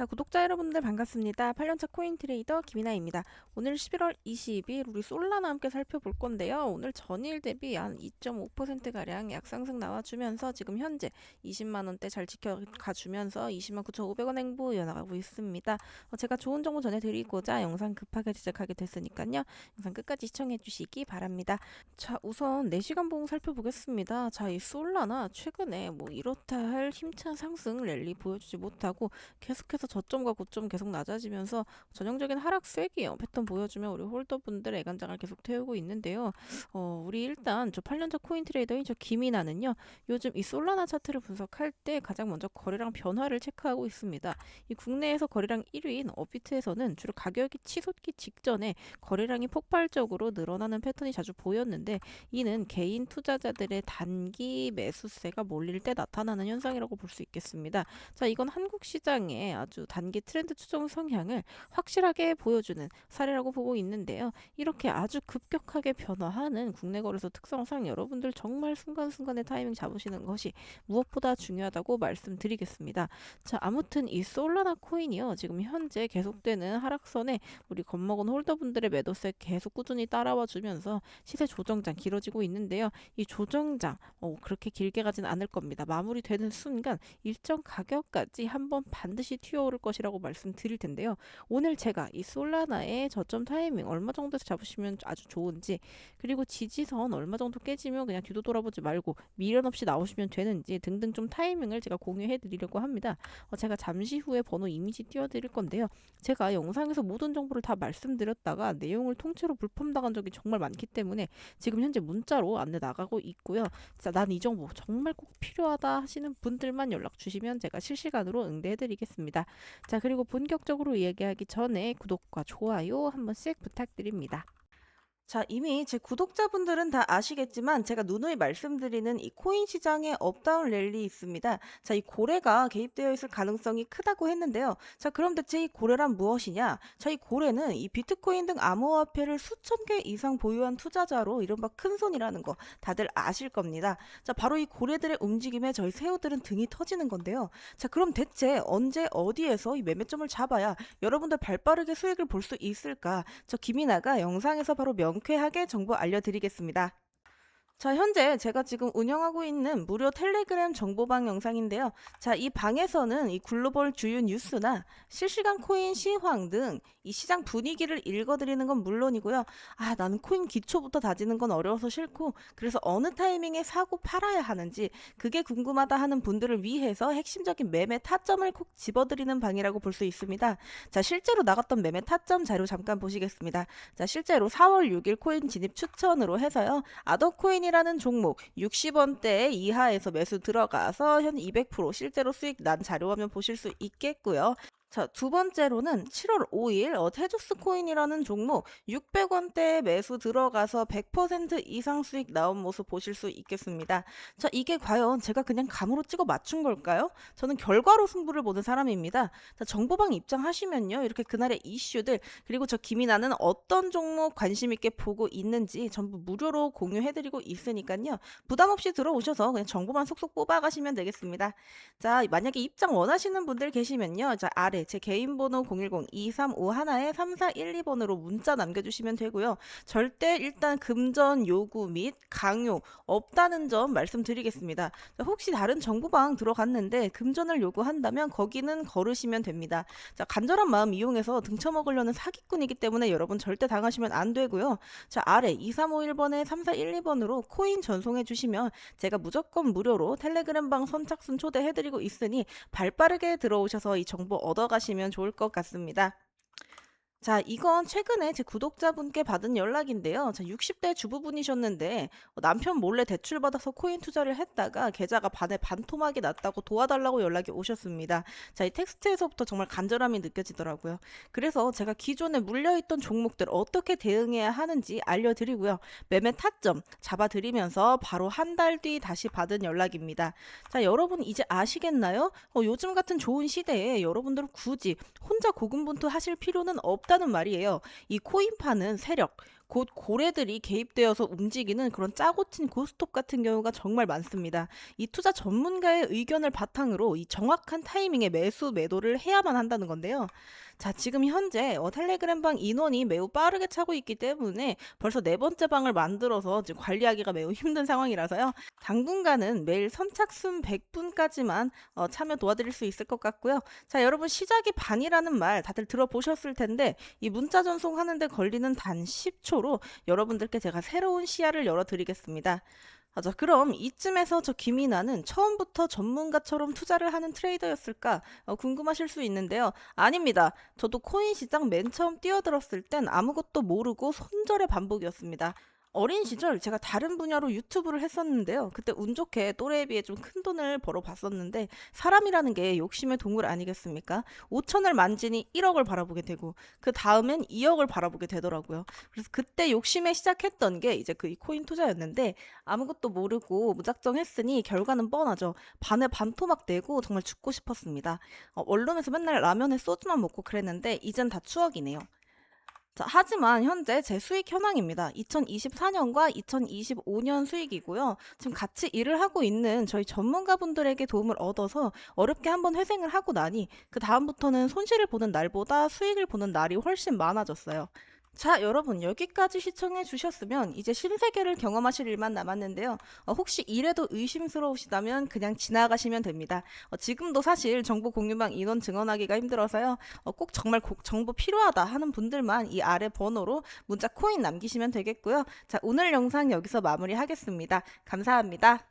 자, 구독자 여러분들 반갑습니다. 8년차 코인 트레이더 김이나입니다. 오늘 11월 20일 우리 솔라나 함께 살펴볼 건데요. 오늘 전일 대비 한 2.5%가량 약상승 나와주면서 지금 현재 20만원대 잘 지켜가 주면서 20만 9,500원 행보 이어나가고 있습니다. 어, 제가 좋은 정보 전해드리고자 영상 급하게 제작하게 됐으니까요. 영상 끝까지 시청해 주시기 바랍니다. 자, 우선 4시간 봉 살펴보겠습니다. 자, 이 솔라나 최근에 뭐 이렇다 할 힘찬 상승 랠리 보여주지 못하고 계속해서 저점과 고점 계속 낮아지면서 전형적인 하락세기요 패턴 보여주면 우리 홀더분들 애간장을 계속 태우고 있는데요. 어, 우리 일단 저 8년차 코인 트레이더인 저 김이나는요. 요즘 이 솔라나 차트를 분석할 때 가장 먼저 거래량 변화를 체크하고 있습니다. 이 국내에서 거래량 1위인 업비트에서는 주로 가격이 치솟기 직전에 거래량이 폭발적으로 늘어나는 패턴이 자주 보였는데 이는 개인 투자자들의 단기 매수세가 몰릴 때 나타나는 현상이라고 볼 수 있겠습니다. 자, 이건 한국 시장의 아주 단기 트렌드 추정 성향을 확실하게 보여주는 사례라고 보고 있는데요. 이렇게 아주 급격하게 변화하는 국내 거래소 특성상 여러분들 정말 순간순간의 타이밍 잡으시는 것이 무엇보다 중요하다고 말씀드리겠습니다. 자, 아무튼 이 솔라나 코인이요. 지금 현재 계속되는 하락선에 우리 겁먹은 홀더분들의 매도세 계속 꾸준히 따라와 주면서 시세 조정장 길어지고 있는데요. 이 조정장 어, 그렇게 길게 가진 않을 겁니다. 마무리되는 순간 일정 가격까지 한번 반드시 튀어 오를 것이라고 말씀드릴 텐데요. 오늘 제가 이 솔라나의 저점 타이밍 얼마 정도에서 잡으시면 아주 좋은지 그리고 지지선 얼마 정도 깨지면 그냥 뒤도 돌아보지 말고 미련 없이 나오시면 되는지 등등 좀 타이밍을 제가 공유해 드리려고 합니다. 어, 제가 잠시 후에 번호 이미지 띄워드릴 건데요. 제가 영상에서 모든 정보를 다 말씀드렸다가 내용을 통째로 불품당한 적이 정말 많기 때문에 지금 현재 문자로 안내 나가고 있고요. 자, 난 이 정보 정말 꼭 필요하다 하시는 분들만 연락 주시면 제가 실시간으로 응대해 드리겠습니다. 자, 그리고 본격적으로 이야기하기 전에 구독과 좋아요 한 번 씩 부탁드립니다. 자, 이미 제 구독자분들은 다 아시겠지만 제가 누누이 말씀드리는 이 코인 시장에 업다운 랠리 있습니다. 자, 이 고래가 개입되어 있을 가능성이 크다고 했는데요. 자, 그럼 대체 이 고래란 무엇이냐? 자, 이 고래는 이 비트코인 등 암호화폐를 수천 개 이상 보유한 투자자로 이른바 큰손이라는 거 다들 아실 겁니다. 자, 바로 이 고래들의 움직임에 저희 새우들은 등이 터지는 건데요. 자, 그럼 대체 언제 어디에서 이 매매점을 잡아야 여러분들 발빠르게 수익을 볼 수 있을까? 저 김이나가 영상에서 바로 명 쾌하게 정보 알려드리겠습니다. 자, 현재 제가 지금 운영하고 있는 무료 텔레그램 정보방 영상인데요. 자, 이 방에서는 이 글로벌 주요 뉴스나 실시간 코인 시황 등 이 시장 분위기를 읽어드리는 건 물론이고요. 아, 나는 코인 기초부터 다지는 건 어려워서 싫고, 그래서 어느 타이밍에 사고 팔아야 하는지 그게 궁금하다 하는 분들을 위해서 핵심적인 매매 타점을 콕 집어드리는 방이라고 볼 수 있습니다. 자, 실제로 나갔던 매매 타점 자료 잠깐 보시겠습니다. 자, 실제로 4월 6일 코인 진입 추천으로 해서요. 아더코인이 이라는 종목 60원대 이하에서 매수 들어가서 현 200% 실제로 수익 난 자료 화면 보실 수 있겠고요. 자, 두 번째로는 7월 5일 어, 테조스 코인이라는 종목 600원대 매수 들어가서 100% 이상 수익 나온 모습 보실 수 있겠습니다. 자, 이게 과연 제가 그냥 감으로 찍어 맞춘 걸까요? 저는 결과로 승부를 보는 사람입니다. 자, 정보방 입장하시면요. 이렇게 그날의 이슈들 그리고 저 김이나는 어떤 종목 관심 있게 보고 있는지 전부 무료로 공유해 드리고 있으니까요. 부담 없이 들어오셔서 그냥 정보만 속속 뽑아 가시면 되겠습니다. 자, 만약에 입장 원하시는 분들 계시면요. 자, 아래 제 개인 번호 010-2351-3412번으로 문자 남겨주시면 되고요. 절대 일단 금전 요구 및 강요 없다는 점 말씀드리겠습니다. 자, 혹시 다른 정보방 들어갔는데 금전을 요구한다면 거기는 걸으시면 됩니다. 자, 간절한 마음 이용해서 등쳐먹으려는 사기꾼이기 때문에 여러분 절대 당하시면 안 되고요. 자, 아래 2351번에 3412번으로 코인 전송해 주시면 제가 무조건 무료로 텔레그램 방 선착순 초대해드리고 있으니 발빠르게 들어오셔서 이 정보 얻어 가시면 좋을 것 같습니다. 자, 이건 최근에 제 구독자분께 받은 연락인데요. 자, 60대 주부분이셨는데 어, 남편 몰래 대출받아서 코인 투자를 했다가 계좌가 반에 반토막이 났다고 도와달라고 연락이 오셨습니다. 자, 이 텍스트에서부터 정말 간절함이 느껴지더라고요. 그래서 제가 기존에 물려있던 종목들 어떻게 대응해야 하는지 알려드리고요. 매매 타점 잡아드리면서 바로 한 달 뒤 다시 받은 연락입니다. 자, 여러분 이제 아시겠나요? 어, 요즘 같은 좋은 시대에 여러분들은 굳이 혼자 고군분투 하실 필요는 없 다는 말이에요. 이 코인파는 세력, 곧 고래들이 개입되어서 움직이는 그런 짜고 친 고스톱 같은 경우가 정말 많습니다. 이 투자 전문가의 의견을 바탕으로 이 정확한 타이밍에 매수 매도를 해야만 한다는 건데요. 자, 지금 현재 어, 텔레그램 방 인원이 매우 빠르게 차고 있기 때문에 벌써 네 번째 방을 만들어서 지금 관리하기가 매우 힘든 상황이라서요. 당분간은 매일 선착순 100분까지만 어, 참여 도와드릴 수 있을 것 같고요. 자, 여러분 시작이 반이라는 말 다들 들어보셨을 텐데 이 문자 전송하는데 걸리는 단 10초 로 여러분들께 제가 새로운 시야를 열어드리겠습니다. 아, 자, 그럼 이쯤에서 저 김이나는 처음부터 전문가처럼 투자를 하는 트레이더였을까 어, 궁금하실 수 있는데요. 아닙니다. 저도 코인 시장 맨 처음 뛰어들었을 땐 아무것도 모르고 손절의 반복이었습니다. 어린 시절 제가 다른 분야로 유튜브를 했었는데요. 그때 운 좋게 또래에 비해 좀 큰 돈을 벌어 봤었는데 사람이라는 게 욕심의 동물 아니겠습니까? 5천을 만지니 1억을 바라보게 되고 그 다음엔 2억을 바라보게 되더라고요. 그래서 그때 욕심에 시작했던 게 이제 그 이 코인 투자였는데 아무것도 모르고 무작정 했으니 결과는 뻔하죠. 반에 반토막 내고 정말 죽고 싶었습니다. 어, 원룸에서 맨날 라면에 소주만 먹고 그랬는데 이젠 다 추억이네요. 자, 하지만 현재 제 수익 현황입니다. 2024년과 2025년 수익이고요. 지금 같이 일을 하고 있는 저희 전문가분들에게 도움을 얻어서 어렵게 한번 회생을 하고 나니 그 다음부터는 손실을 보는 날보다 수익을 보는 날이 훨씬 많아졌어요. 자, 여러분 여기까지 시청해 주셨으면 이제 신세계를 경험하실 일만 남았는데요. 어, 혹시 이래도 의심스러우시다면 그냥 지나가시면 됩니다. 어, 지금도 사실 정보 공유망 인원 증언하기가 힘들어서요. 어, 꼭 정말 고- 정보 필요하다 하는 분들만 이 아래 번호로 문자 코인 남기시면 되겠고요. 자, 오늘 영상 여기서 마무리하겠습니다. 감사합니다.